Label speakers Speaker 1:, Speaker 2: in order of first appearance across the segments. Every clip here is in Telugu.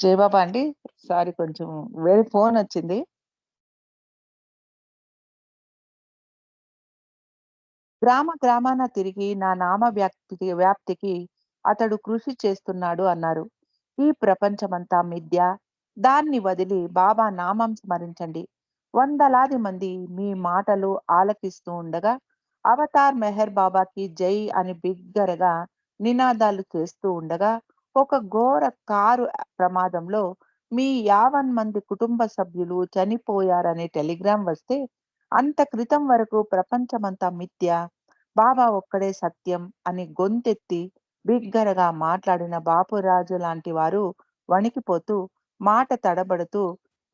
Speaker 1: జయబాబా అండి. సారీ కొంచెం వేరే ఫోన్ వచ్చింది గ్రామ గ్రామాన తిరిగి నా నామ వ్యాప్తి వ్యాప్తికి అతడు కృషి చేస్తున్నాడు అన్నారు. ఈ ప్రపంచమంతా మిథ్య. దాన్ని వదిలి బాబా నామం స్మరించండి. వందలాది మంది మీ మాటలు ఆలకిస్తూ ఉండగా, అవతార్ మెహర్ బాబాకి జై అని బిగ్గరగా నినాదాలు చేస్తూ ఉండగా, ఒక ఘోర కారు ప్రమాదంలో మీ యావన్ మంది కుటుంబ సభ్యులు చనిపోయారనే టెలిగ్రామ్ వస్తే, అంత క్రితం వరకు ప్రపంచమంతా మిథ్య. బాబా ఒక్కడే సత్యం అని గొంతెత్తి బిగ్గరగా మాట్లాడిన బాపురాజు లాంటి వారు వణికిపోతూ, మాట తడబడుతూ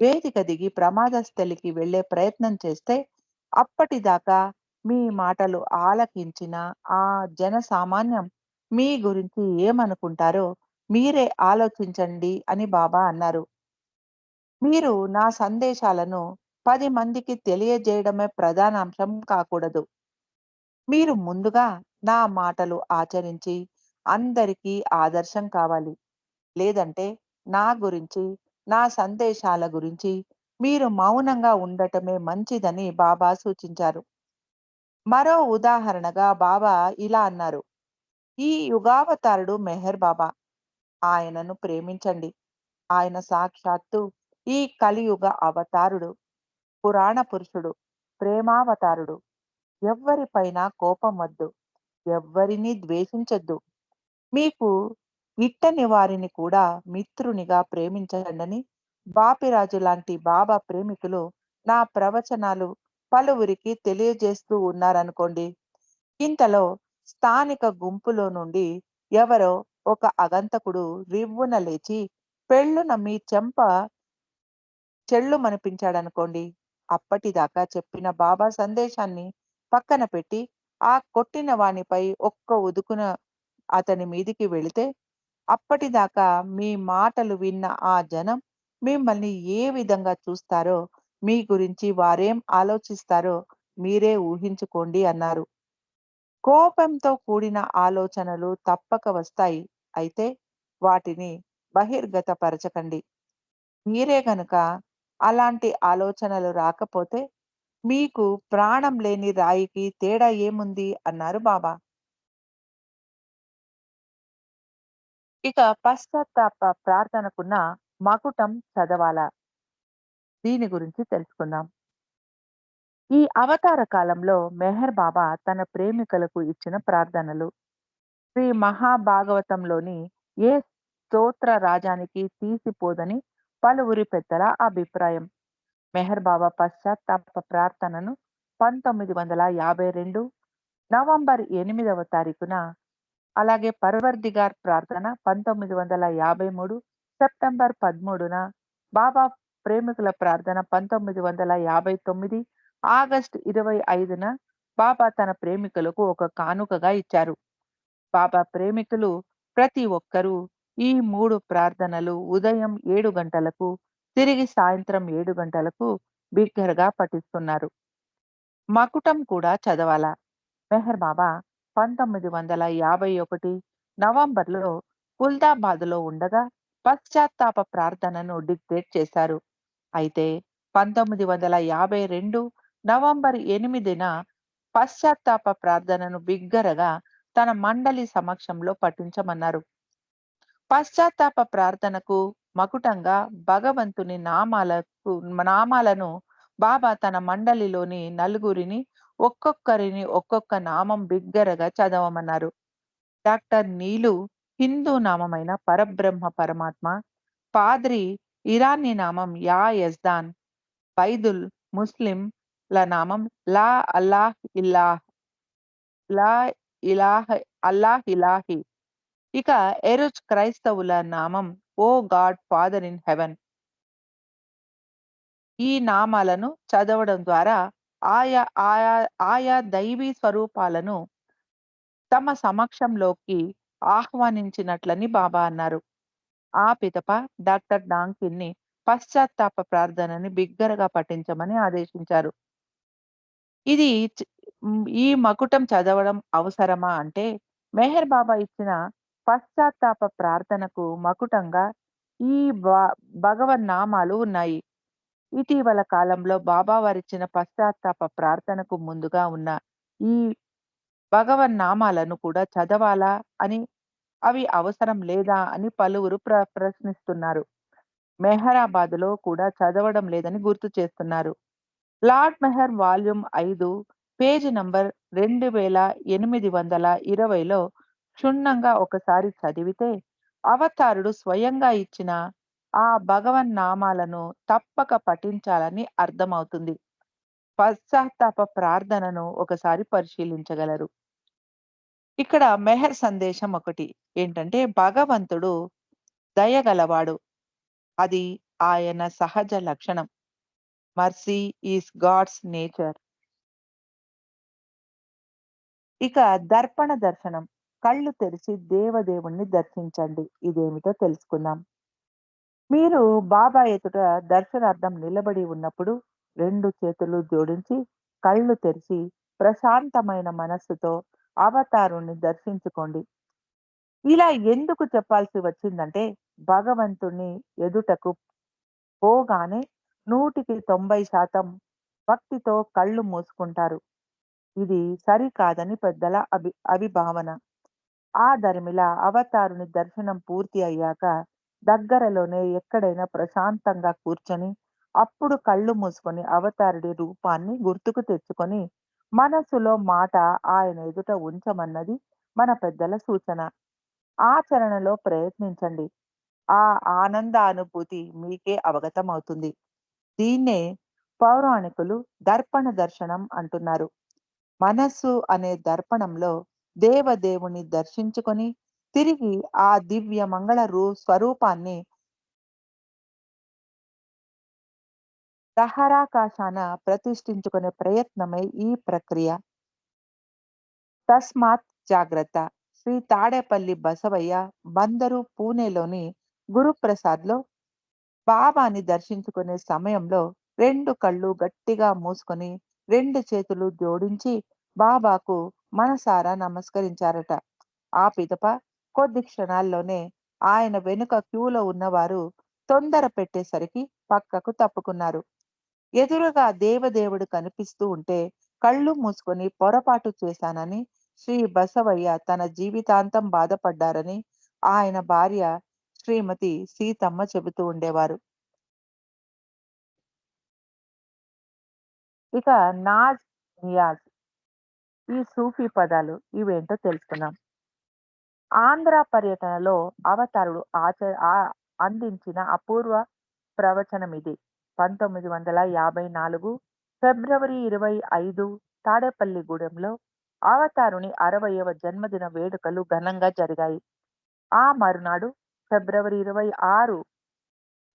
Speaker 1: వేదిక దిగి ప్రమాద స్థలికి వెళ్ళే ప్రయత్నం చేస్తే, అప్పటిదాకా మీ మాటలు ఆలకించిన ఆ జన సామాన్యం మీ గురించి ఏమనుకుంటారో మీరే ఆలోచించండి అని బాబా అన్నారు. మీరు నా సందేశాలను పది మందికి తెలియజేయడమే ప్రధాన అంశం కాకూడదు. మీరు ముందుగా నా మాటలు ఆచరించి అందరికీ ఆదర్శం కావాలి. లేదంటే నా గురించి, నా సందేశాల గురించి మీరు మౌనంగా ఉండటమే మంచిదని బాబా సూచించారు. మరో ఉదాహరణగా బాబా ఇలా అన్నారు. ఈ యుగావతారుడు మెహర్ బాబా. ఆయనను ప్రేమించండి. ఆయన సాక్షాత్తు ఈ కలియుగ అవతారుడు. పురాణ పురుషుడు. ప్రేమావతారుడు. ఎవ్వరిపైన కోపం వద్దు. ఎవ్వరిని ద్వేషించొద్దు. మీకు ఇట్టని వారిని కూడా మిత్రునిగా ప్రేమించండని బాపిరాజు లాంటి బాబా ప్రేమికులు నా ప్రవచనాలు పలువురికి తెలియజేస్తూ ఉన్నారనుకోండి. ఇంతలో స్థానిక గుంపులో నుండి ఎవరో ఒక అగంతకుడు రివ్వున లేచి పెళ్ళున మీ చెంప చెళ్ళు మనిపించాడనుకోండి అప్పటిదాకా చెప్పిన బాబా సందేశాన్ని పక్కన పెట్టి, ఆ కొట్టిన వానిపై ఒక్క ఉదుకున అతని మీదికి వెళితే, అప్పటిదాకా మీ మాటలు విన్న ఆ జనం మిమ్మల్ని ఏ విధంగా చూస్తారో, మీ గురించి వారేం ఆలోచిస్తారో మీరే ఊహించుకోండి అన్నారు. కోపంతో కూడిన ఆలోచనలు తప్పక వస్తాయి. అయితే వాటిని బహిర్గతపరచకండి. మీరే గనుక అలాంటి ఆలోచనలు రాకపోతే, మీకు ప్రాణం లేని రాయికి తేడా ఏముంది అన్నారు బాబా. ఇక పశ్చాత్తాప ప్రార్థనకున్న మకుటం చదవాలా? దీని గురించి తెలుసుకుందాం. ఈ అవతార కాలంలో మెహర్ బాబా తన ప్రేమికులకు ఇచ్చిన ప్రార్థనలు. శ్రీ మహాభాగవతంలోని ఏ స్తోత్ర రాజానికి తీసిపోదని పలువురి పెద్దల అభిప్రాయం. మెహర్ బాబా పశ్చాత్తాప ప్రార్థనను 1952 నవంబర్ ఎనిమిదవ తారీఖున, అలాగే పర్వర్దిగార్ ప్రార్థన 1953 సెప్టెంబర్ 13న, బాబా ప్రేమికుల ప్రార్థన 1959 ఆగస్టు 25న బాబా తన ప్రేమికులకు ఒక కానుకగా ఇచ్చారు. బాబా ప్రేమికులు ప్రతి ఒక్కరూ ఈ మూడు ప్రార్థనలు ఉదయం ఏడు గంటలకు, తిరిగి సాయంత్రం ఏడు గంటలకు బిగ్గరగా పఠిస్తున్నారు. మకుటం కూడా చదవాలా? మెహర్ బాబా 1951 నవంబర్‌లో కుల్దాబాద్‌లో ఉండగా పశ్చాత్తాప ప్రార్థనను డిక్టేట్ చేశారు. అయితే 1952 నవంబర్ ఎనిమిదిన పశ్చాత్తాప ప్రార్థనను బిగ్గరగా తన మండలి సమక్షంలో పఠించమన్నారు. పశ్చాత్తాప ప్రార్థనకు మకుటంగా భగవంతుని నామాలకు నామాలను బాబా తన మండలిలోని నలుగురిని ఒక్కొక్కరిని ఒక్కొక్క నామం బిగ్గరగా చదవమన్నారు. డాక్టర్ నీలు హిందూ నామమైన పరబ్రహ్మ పరమాత్మ, పాద్రి ఇరానీ నామం యా యజ్దాన్, బైదుల్ ముస్లిం ముస్లింల నామం లా అల్లాహ్ ఇల్లాహ్, లా ఇలాహ్ అల్లాహ్ ఇలాహి. ఇక ఎరుజ్ క్రైస్తవుల నామం O God Father in heaven. ఈ నామాలను చదవడం ద్వారా ఆయా ఆయా ఆయా దైవీ స్వరూపాలను తమ సమక్షంలోకి ఆహ్వానించినట్లని బాబా అన్నారు. ఆ పితప డాక్టర్ డాంకిన్‌ని పశ్చాత్తాప ప్రార్థనని బిగ్గరగా పఠించమని ఆదేశించారు. ఇది చ్ ఈ మకుటం చదవడం అవసరమా అంటే, మెహర్ బాబా ఇచ్చిన పశ్చాత్తాప ప్రార్థనకు మకుటంగా ఈ బ భగవన్నామాలు ఉన్నాయి. ఇటీవల కాలంలో బాబా వారిచ్చిన పశ్చాత్తాప ప్రార్థనకు ముందుగా ఉన్న ఈ భగవన్నామాలను కూడా చదవాలా అని, అవి అవసరం లేదా అని పలువురు ప్ర ప్రశ్నిస్తున్నారు. మెహరాబాద్‌లో కూడా చదవడం లేదని గుర్తు చేస్తున్నారు. లార్డ్ మెహర్ వాల్యూమ్ ఐదు పేజీ నంబర్ 2820లో క్షుణ్ణంగా ఒకసారి చదివితే అవతారుడు స్వయంగా ఇచ్చిన ఆ భగవన్ నామాలను తప్పక పఠించాలని అర్థమవుతుంది. పశ్చాత్తాప ప్రార్థనను ఒకసారి పరిశీలించగలరు. ఇక్కడ మెహర్ సందేశం ఒకటి ఏంటంటే భగవంతుడు దయగలవాడు. అది ఆయన సహజ లక్షణం. Mercy is God's nature. ఇక దర్పణ దర్శనం. కళ్ళు తెరిచి దేవదేవుణ్ణి దర్శించండి. ఇదేమిటో తెలుసుకుందాం. మీరు బాబా ఎదుట దర్శనార్థం నిలబడి ఉన్నప్పుడు రెండు చేతులు జోడించి, కళ్ళు తెరిచి ప్రశాంతమైన మనస్సుతో అవతారుణ్ణి దర్శించుకోండి. ఇలా ఎందుకు చెప్పాల్సి వచ్చిందంటే భగవంతుణ్ణి ఎదుటకు పోగానే 100% భక్తితో కళ్ళు మూసుకుంటారు. ఇది సరికాదని పెద్దల అభి అభిభావన. ఆ దరిమిలా అవతారుని దర్శనం పూర్తి అయ్యాక దగ్గరలోనే ఎక్కడైనా ప్రశాంతంగా కూర్చొని, అప్పుడు కళ్ళు మూసుకొని అవతారుడి రూపాన్ని గుర్తుకు తెచ్చుకొని, మనసులో మాట ఆయన ఎదుట ఉంచమన్నది మన పెద్దల సూచన. ఆచరణలో ప్రయత్నించండి. ఆ ఆనంద అనుభూతి మీకే అవగతమవుతుంది. దీన్నే పౌరాణికులు దర్పణ దర్శనం అంటున్నారు. మనస్సు అనే దర్పణంలో దేవదేవుని దర్శించుకొని, తిరిగి ఆ దివ్య మంగళ రూ స్వరూపాన్ని దహరాకాశాన ప్రతిష్ఠించుకునే ప్రయత్నమే ఈ ప్రక్రియ. తస్మాత్ జాగ్రత్త. శ్రీ తాడేపల్లి బసవయ్య బందరు పూణేలోని గురుప్రసాద్‌లో బాబాని దర్శించుకునే సమయంలో రెండు కళ్ళు గట్టిగా మూసుకొని, రెండు చేతులు జోడించి బాబాకు మనసారా నమస్కరించారట. ఆ పిదప కొద్ది క్షణాల్లోనే ఆయన వెనుక క్యూలో ఉన్నవారు తొందర పెట్టేసరికి పక్కకు తప్పుకున్నారు. ఎదురుగా దేవదేవుడు కనిపిస్తూ ఉంటే కళ్ళు మూసుకొని పొరపాటు చేశానని శ్రీ బసవయ్య తన జీవితాంతం బాధపడ్డారని ఆయన భార్య శ్రీమతి సీతమ్మ చెబుతూ ఉండేవారు. ఇక నాజ్, నియాజ్ ఈ సూఫీ పదాలు ఇవేంటో తెలుసుకున్నాం ఆంధ్ర పర్యటనలో అవతారుడు ఆచ అందించిన అపూర్వ ప్రవచనమిది. 1954 ఫిబ్రవరి 25 తాడేపల్లిగూడెంలో అవతారుని 60వ జన్మదిన వేడుకలు ఘనంగా జరిగాయి. ఆ మరునాడు ఫిబ్రవరి 26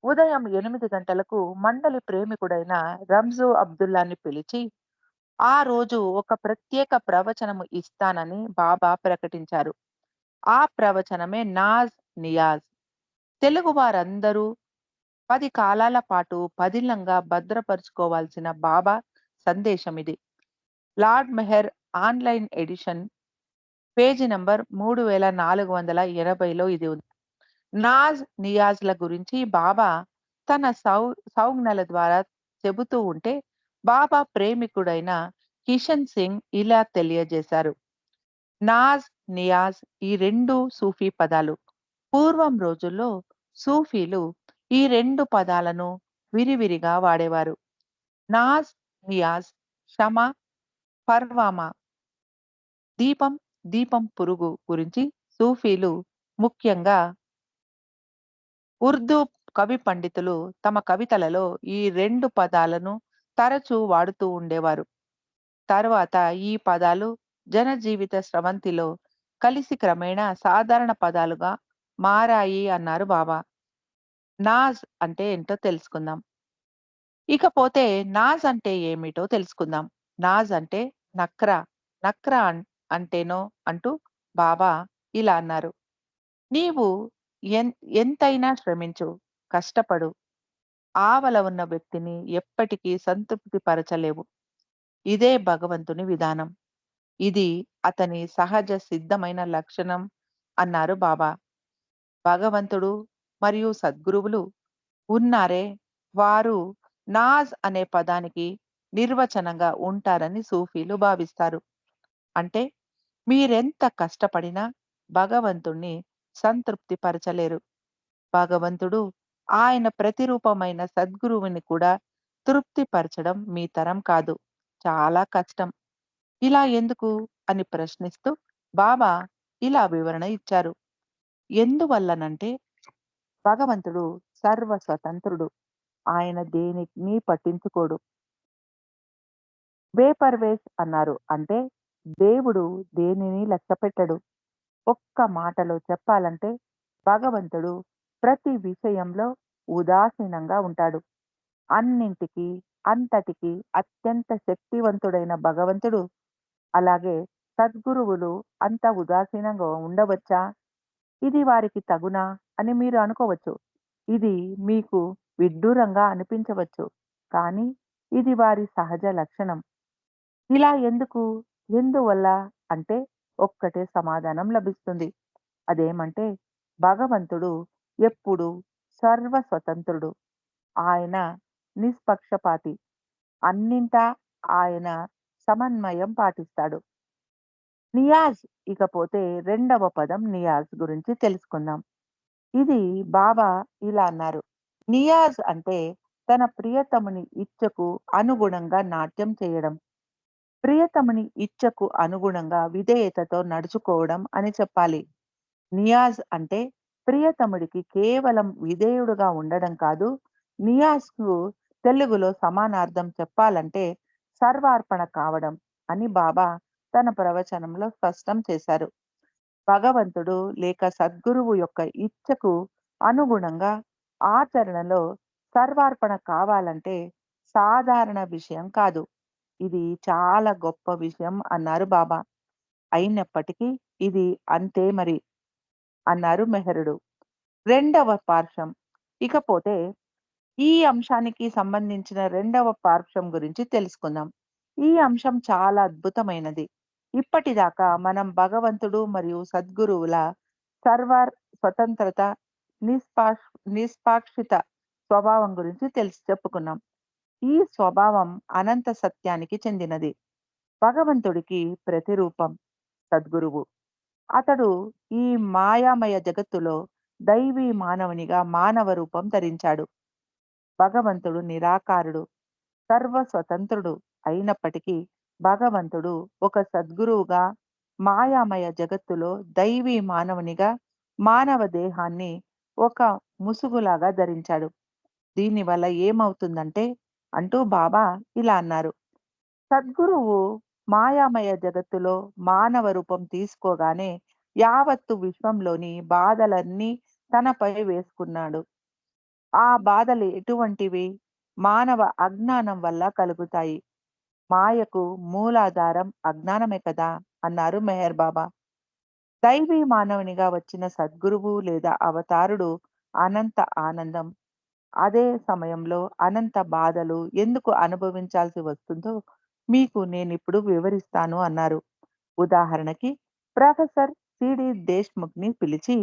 Speaker 1: ఉదయం ఎనిమిది గంటలకు మండలి ప్రేమికుడైన రంజు అబ్దుల్లాని పిలిచి, ఆ రోజు ఒక ప్రత్యేక ప్రవచనము ఇస్తానని బాబా ప్రకటించారు. ఆ ప్రవచనమే నాజ్, నియాజ్. తెలుగు వారందరూ పది కాలాల పాటు పదిలంగా భద్రపరుచుకోవాల్సిన బాబా సందేశం ఇది Lord Meher online edition page number 3480లో ఇది ఉంది. నాజ్, నియాజ్‌ల గురించి బాబా తన సౌ సౌజ్ఞల ద్వారా చెబుతూ ఉంటే, బాబా ప్రేమికుడైన కిషన్ సింగ్ ఇలా తెలియజేశారు. నాజ్, నియాజ్ ఈ రెండు సూఫీ పదాలు. పూర్వం రోజుల్లో సూఫీలు ఈ రెండు పదాలను విరివిరిగా వాడేవారు. నాజ్, నియాజ్ క్షమ పర్వామా దీపం, దీపం పురుగు గురించి సూఫీలు ముఖ్యంగా ఉర్దూ కవి పండితులు తమ కవితలలో ఈ రెండు పదాలను తరచూ వాడుతూ ఉండేవారు. తరువాత ఈ పదాలు జనజీవిత స్రవంతిలో కలిసి క్రమేణా సాధారణ పదాలుగా మారాయి అన్నారు బాబా. నాజ్ అంటే ఏంటో తెలుసుకుందాం. ఇకపోతే నాజ్ అంటే ఏమిటో తెలుసుకుందాం. నాజ్ అంటే నక్ర నక్ర అంటేనో అంటూ బాబా ఇలా అన్నారు. నీవు ఎన్ ఎంతైనా శ్రమించు, కష్టపడు. ఆవల ఉన్న వ్యక్తిని ఎప్పటికీ సంతృప్తి పరచలేవు. ఇదే భగవంతుని విధానం. ఇది అతని సహజ సిద్ధమైన లక్షణం అన్నారు బాబా. భగవంతుడు మరియు సద్గురువులు ఉన్నారే వారు నాజ్ అనే పదానికి నిర్వచనంగా ఉంటారని సూఫీలు భావిస్తారు. అంటే మీరెంత కష్టపడినా భగవంతుణ్ణి సంతృప్తి పరచలేరు. భగవంతుడు ఆయన ప్రతిరూపమైన సద్గురువుని కూడా తృప్తిపరచడం మీ తరం కాదు. చాలా కష్టం. ఇలా ఎందుకు అని ప్రశ్నిస్తూ బాబా ఇలా వివరణ ఇచ్చారు. ఎందువల్లనంటే భగవంతుడు సర్వ స్వతంత్రుడు. ఆయన దేనిని పట్టించుకోడు. వేపర్వేస్ అన్నారు. అంటే దేవుడు దేనిని లక్ష్యపెట్టడు. ఒక్క మాటలో చెప్పాలంటే భగవంతుడు ప్రతి విషయంలో ఉదాసీనంగా ఉంటాడు. అన్నింటికి, అంతటికి అత్యంత శక్తివంతుడైన భగవంతుడు అలాగే సద్గురువులు అంత ఉదాసీనంగా ఉండవచ్చా? ఇది వారికి తగునా అని మీరు అనుకోవచ్చు. ఇది మీకు విడ్డూరంగా అనిపించవచ్చు. కానీ ఇది వారి సహజ లక్షణం. ఇలా ఎందుకు? ఎందువల్ల? అంటే ఒక్కటే సమాధానం లభిస్తుంది. అదేమంటే భగవంతుడు ఎప్పుడు సర్వ స్వతంత్రుడు. ఆయన నిష్పక్షపాతి. అన్నింటా ఆయన సమన్వయం పాటిస్తాడు. నియాజ్ ఇకపోతే రెండవ పదం నియాజ్ గురించి తెలుసుకుందాం. ఇది బాబా ఇలా అన్నారు. నియాజ్ అంటే తన ప్రియతముని ఇచ్చకు అనుగుణంగా నాట్యం చేయడం. ప్రియతముని ఇచ్చకు అనుగుణంగా విధేయతతో నడుచుకోవడం అని చెప్పాలి. నియాజ్ అంటే ప్రియతముడికి కేవలం విధేయుడుగా ఉండడం కాదు. నియాజ్‌కు తెలుగులో సమానార్థం చెప్పాలంటే సర్వార్పణ కావడం అని బాబా తన ప్రవచనంలో స్పష్టం చేశారు. భగవంతుడు లేక సద్గురువు యొక్క ఇచ్చకు అనుగుణంగా ఆచరణలో సర్వార్పణ కావాలంటే సాధారణ విషయం కాదు. ఇది చాలా గొప్ప విషయం అన్నారు బాబా. అయినప్పటికీ ఇది అంతే మరి అన్నారు మెహరుడు. రెండవ పార్శ్వం ఇకపోతే ఈ అంశానికి సంబంధించిన రెండవ పార్శ్వం గురించి తెలుసుకుందాం. ఈ అంశం చాలా అద్భుతమైనది. ఇప్పటిదాకా మనం భగవంతుడు మరియు సద్గురువుల సర్వర్ స్వతంత్రత, నిష్పాక్ష నిష్పాక్షిత స్వభావం గురించి తెలిసి చెప్పుకున్నాం. ఈ స్వభావం అనంత సత్యానికి చెందినది. భగవంతుడికి ప్రతిరూపం సద్గురువు. అతడు ఈ మాయామయ జగత్తులో దైవీ మానవునిగా మానవ రూపం ధరించాడు. భగవంతుడు నిరాకారుడు, సర్వ స్వతంత్రుడు అయినప్పటికీ భగవంతుడు ఒక సద్గురువుగా మాయామయ జగత్తులో దైవీ మానవునిగా మానవ దేహాన్ని ఒక ముసుగులాగా ధరించాడు. దీనివల్ల ఏమవుతుందంటే అంటూ బాబా ఇలా అన్నారు. సద్గురువు మాయామయ జగత్తులో మానవ రూపం తీసుకోగానే యావత్తు విశ్వంలోని బాధలన్నీ తనపై వేసుకున్నాడు. ఆ బాధలు ఎటువంటివి? మానవ అజ్ఞానం వల్ల కలుగుతాయి. మాయకు మూలాధారం అజ్ఞానమే కదా! అన్నారు మెహర్ బాబా. దైవీ మానవునిగా వచ్చిన సద్గురువు లేదా అవతారుడు అనంత ఆనందం, అదే సమయంలో అనంత బాధలు ఎందుకు అనుభవించాల్సి వస్తుందో మీకు నేనిప్పుడు వివరిస్తాను అన్నారు. ఉదాహరణకి ప్రొఫెసర్ సిడి దేశ్‌ముఖ్‌ని పిలిచి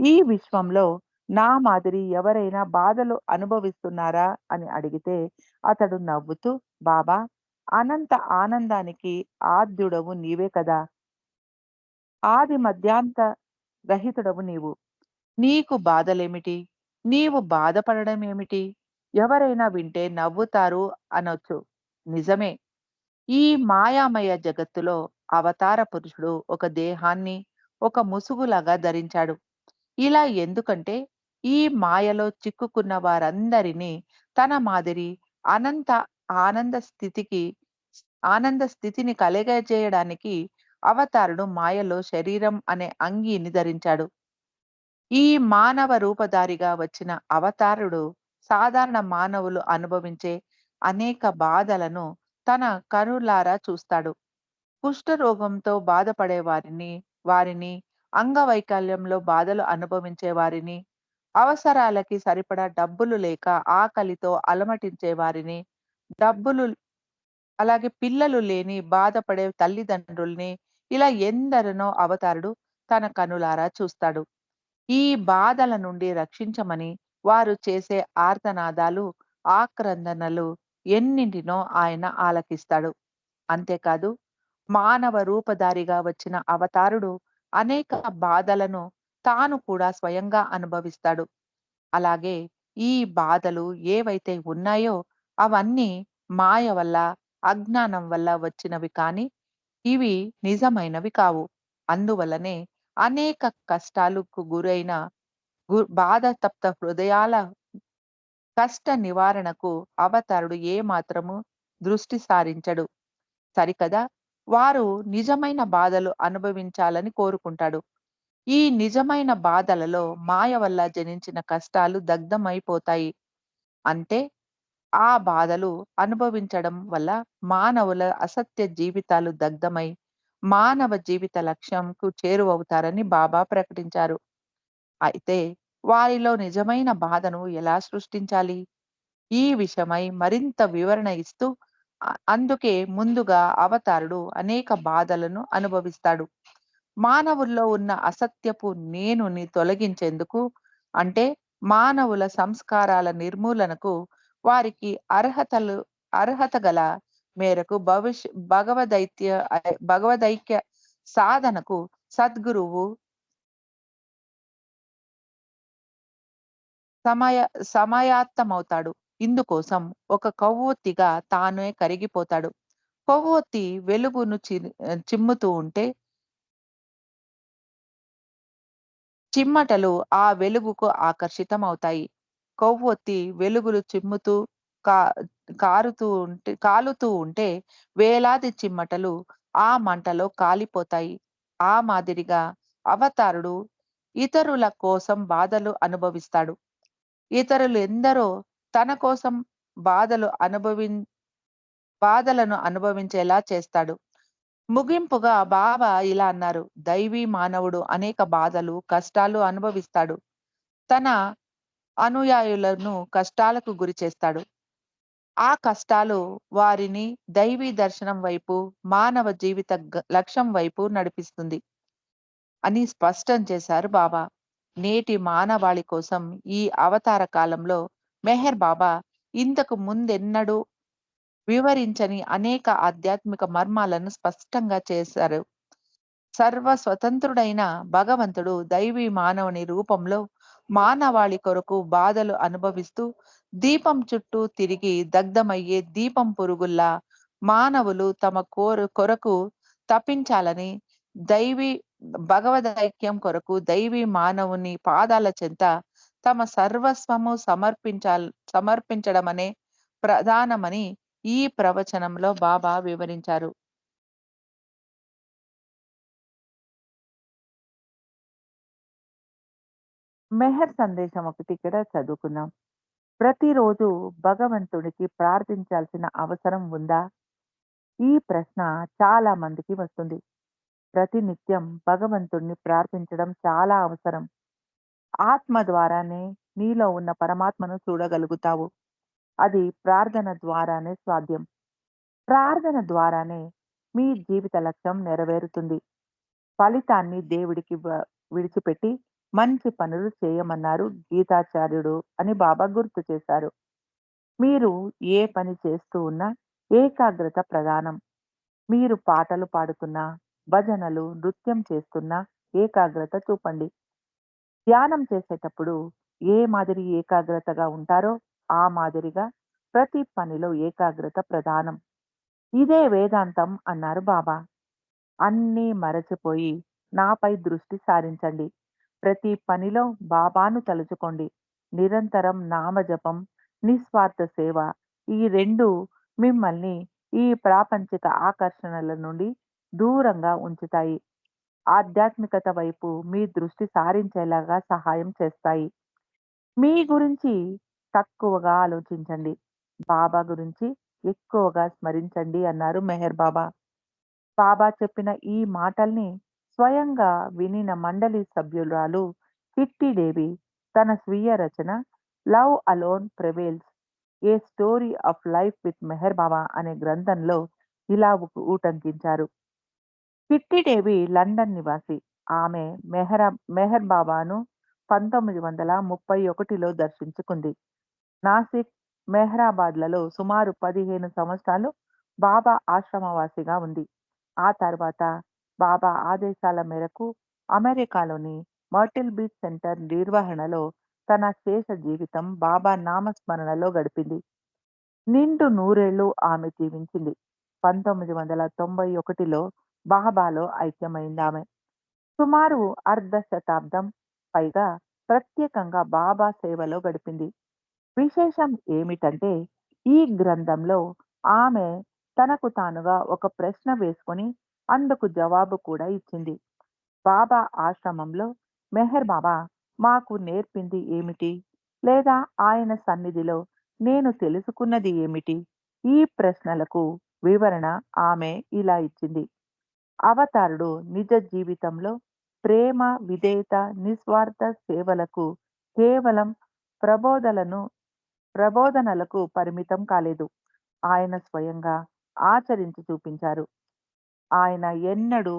Speaker 1: ఈ విశ్వంలో నా మాదిరి ఎవరైనా బాధలు అనుభవిస్తున్నారా అని అడిగితే అతడు నవ్వుతూ బాబా అనంత ఆనందానికి ఆద్యుడవు నీవే కదా! ఆది మధ్యాంత రహితుడవు నీవు. నీకు బాధలేమిటి? నీవు బాధపడడం ఏమిటి? ఎవరైనా వింటే నవ్వుతారు అనొచ్చు. నిజమే. ఈ మాయామయ జగత్తులో అవతార పురుషుడు ఒక దేహాన్ని ఒక ముసుగులాగా ధరించాడు. ఇలా ఎందుకంటే ఈ మాయలో చిక్కుకున్న వారందరినీ తన మాదిరి అనంత ఆనంద స్థితికి ఆనంద స్థితిని కలగజేయడానికి అవతారుడు మాయలో శరీరం అనే అంగీని ధరించాడు. ఈ మానవ రూపధారిగా వచ్చిన అవతారుడు సాధారణ మానవులు అనుభవించే అనేక బాధలను తన కనులారా చూస్తాడు. కుష్ఠరోగంతో బాధపడే వారిని, వారిని అంగవైకల్యంలో బాధలు అనుభవించే వారిని, అవసరాలకి సరిపడా డబ్బులు లేక ఆకలితో అలమటించే వారిని, డబ్బులు అలాగే పిల్లలు లేని బాధపడే తల్లిదండ్రుల్ని ఇలా ఎందరినో అవతారుడు తన కనులారా చూస్తాడు. ఈ బాధల నుండి రక్షించమని వారు చేసే ఆర్తనాదాలు, ఆక్రందనలు ఎన్నింటినో ఆయన ఆలకిస్తాడు. అంతేకాదు మానవ రూపధారిగా వచ్చిన అవతారుడు అనేక బాధలను తాను కూడా స్వయంగా అనుభవిస్తాడు. అలాగే ఈ బాధలు ఏవైతే ఉన్నాయో అవన్నీ మాయ వల్ల, అజ్ఞానం వల్ల వచ్చినవి కానీ, ఇవి నిజమైనవి కావు. అందువల్లనే అనేక కష్టాలకు గురైన గు బాధతప్త హృదయాల కష్ట నివారణకు అవతారుడు ఏమాత్రము దృష్టి సారించడు. సరికదా! వారు నిజమైన బాధలు అనుభవించాలని కోరుకుంటాడు. ఈ నిజమైన బాధలలో మాయ వల్ల జనించిన కష్టాలు దగ్ధమైపోతాయి. అంటే ఆ బాధలు అనుభవించడం వల్ల మానవుల అసత్య జీవితాలు దగ్ధమై, మానవ జీవిత లక్ష్యంకు చేరువవుతారని బాబా ప్రకటించారు. అయితే వారిలో నిజమైన బాధను ఎలా సృష్టించాలి? ఈ విషయమై మరింత వివరణ ఇస్తూ అందుకే ముందుగా అవతారుడు అనేక బాధలను అనుభవిస్తాడు. మానవుల్లో ఉన్న అసత్యపు నేనుని తొలగించేందుకు అంటే మానవుల సంస్కారాల నిర్మూలనకు వారికి అర్హతలు అర్హత గల మేరకు భవిష్య భగవదైత్య భగవదైక్య సాధనకు సద్గురువు సమయ సమయాత్తమవుతాడు ఇందుకోసం ఒక కొవ్వొత్తిగా తానే కరిగిపోతాడు. కొవ్వొత్తి వెలుగును చి చిమ్ముతూ ఉంటే చిమ్మటలు ఆ వెలుగుకు ఆకర్షితమవుతాయి. కొవ్వొత్తి వెలుగులు చిమ్ముతూ కా కారుతూ ఉంటే కాలుతూ ఉంటే వేలాది చిమ్మటలు ఆ మంటలో కాలిపోతాయి. ఆ మాదిరిగా అవతారుడు ఇతరుల కోసం బాధలు అనుభవిస్తాడు. ఇతరులు ఎందరో తన కోసం బాధలు అనుభవిం బాధలను అనుభవించేలా చేస్తాడు. ముగింపుగా బాబా ఇలా అన్నారు. దైవీ మానవుడు అనేక బాధలు, కష్టాలు అనుభవిస్తాడు. తన అనుయాయులను కష్టాలకు గురి చేస్తాడు ఆ కష్టాలు వారిని దైవీ దర్శనం వైపు, మానవ జీవిత లక్ష్యం వైపు నడిపిస్తుంది. అని స్పష్టం చేశారు బాబా. నేటి మానవాళి కోసం ఈ అవతార కాలంలో మెహర్ బాబా ఇంతకు ముందెన్నడూ వివరించని అనేక ఆధ్యాత్మిక మర్మాలను స్పష్టంగా చేశారు. సర్వ స్వతంత్రుడైన భగవంతుడు దైవీ మానవుని రూపంలో మానవాళి కొరకు బాధలు అనుభవిస్తూ దీపం చుట్టూ తిరిగి దగ్ధమయ్యే దీపం పురుగుల్లా మానవులు తమ కోరు కొరకు తపించాలని దైవీ భగవదైక్యం కొరకు దైవీ మానవుని పాదాల చెంత తమ సర్వస్వము సమర్పించాల సమర్పించడమనే ప్రధానమని ఈ ప్రవచనంలో బాబా వివరించారు. మెహర్ సందేశం ఒకటి ఇక్కడ చదువుకుందాం. ప్రతిరోజు భగవంతుడికి ప్రార్థించాల్సిన అవసరం ఉందా? ఈ ప్రశ్న చాలా మందికి వస్తుంది. ప్రతినిత్యం భగవంతుడిని ప్రార్థించడం చాలా అవసరం. ఆత్మ ద్వారానే నీలో ఉన్న పరమాత్మను చూడగలుగుతావు. అది ప్రార్థన ద్వారానే సాధ్యం. ప్రార్థన ద్వారానే మీ జీవిత లక్ష్యం నెరవేరుతుంది. ఫలితాన్ని దేవుడికి విడిచిపెట్టి మంచి పనులు చేయమన్నారు గీతాచార్యుడు అని బాబా గుర్తు చేశారు. మీరు ఏ పని చేస్తూ ఉన్నా ఏకాగ్రత ప్రధానం. మీరు పాటలు పాడుతున్నా, భజనలు, నృత్యం చేస్తున్నా ఏకాగ్రత చూపండి. ధ్యానం చేసేటప్పుడు ఏ మాదిరి ఏకాగ్రతగా ఉంటారో ఆ మాదిరిగా ప్రతి పనిలో ఏకాగ్రత ప్రధానం. ఇదే వేదాంతం అన్నారు బాబా. అన్నీ మరచిపోయి నాపై దృష్టి సారించండి. ప్రతి పనిలో బాబాను తలుచుకోండి. నిరంతరం నామజపం, నిస్వార్థ సేవ ఈ రెండు మిమ్మల్ని ఈ ప్రాపంచిక ఆకర్షణల నుండి దూరంగా ఉంచుతాయి. ఆధ్యాత్మికత వైపు మీ దృష్టి సారించేలాగా సహాయం చేస్తాయి. మీ గురించి తక్కువగా ఆలోచించండి. బాబా గురించి ఎక్కువగా స్మరించండి అన్నారు మెహర్ బాబా. బాబా చెప్పిన ఈ మాటల్ని స్వయంగా వినిన మండలి సభ్యురాలు కిట్టిదేవి తన స్వీయ రచన 'love alone prevails a story of life with Meher Baba' అనే గ్రంథంలో ఇలా ఊటంకించారు కిట్టిదేవి లండన్ నివాసి. ఆమె మెహర మెహర్ బాబాను 1931లో దర్శించుకుంది. నాసిక్, మెహ్రాబాద్‌లలో సుమారు 15 సంవత్సరాలు బాబా ఆశ్రమవాసిగా ఉంది. ఆ తర్వాత బాబా ఆదేశాల మేరకు అమెరికాలోని మర్టిల్ బీచ్ సెంటర్ నిర్వహణలో తన శేష జీవితం బాబా నామస్మరణలో గడిపింది. నిండు నూరేళ్ళు ఆమె జీవించింది. 1991లో బాబాలో ఐక్యమైంది ఆమె సుమారు అర్ధ శతాబ్దం పైగా ప్రత్యేకంగా బాబా సేవలో గడిపింది. విశేషం ఏమిటంటే ఈ గ్రంథంలో ఆమె తనకు తానుగా ఒక ప్రశ్న వేసుకొని అందుకు జవాబు కూడా ఇచ్చింది. బాబా ఆశ్రమంలో మెహర్ బాబా మాకు నేర్పింది ఏమిటి? లేదా ఆయన సన్నిధిలో నేను తెలుసుకున్నది ఏమిటి? ఈ ప్రశ్నలకు వివరణ ఆమె ఇలా ఇచ్చింది. అవతారుడు నిజ జీవితంలో ప్రేమ, విధేయత, నిస్వార్థ సేవలకు కేవలం ప్రబోధలను ప్రబోధనలకు పరిమితం కాలేదు. ఆయన స్వయంగా ఆచరించి చూపించారు. ఆయన ఎన్నడూ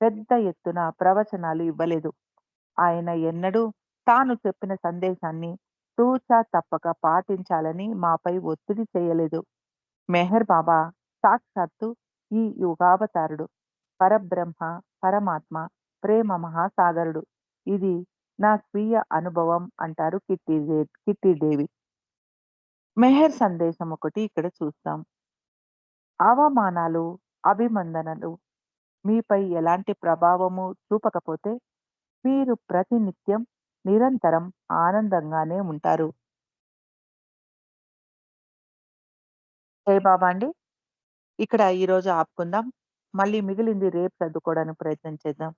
Speaker 1: పెద్ద ఎత్తున ప్రవచనాలు ఇవ్వలేదు. ఆయన ఎన్నడూ తాను చెప్పిన సందేశాన్ని తూచా తప్పక పాటించాలని మాపై ఒత్తిడి చేయలేదు. మెహర్ బాబా సాక్షాత్తు ఈ యుగావతారుడు. పరబ్రహ్మ, పరమాత్మ, ప్రేమ మహాసాగరుడు. ఇది నా స్వీయ అనుభవం అంటారు కిట్టిదే కిట్టిదేవి మెహర్ సందేశం ఒకటి ఇక్కడ చూస్తాం. అవమానాలు, అభిమందనలు మీపై ఎలాంటి ప్రభావము చూపకపోతే మీరు ప్రతినిత్యం, నిరంతరం ఆనందంగానే ఉంటారు. జై బాబా అండి. ఇక్కడ ఈరోజు ఆపుకుందాం. మళ్ళీ మిగిలింది రేపు చదువుకోవడానికి ప్రయత్నం చేద్దాం.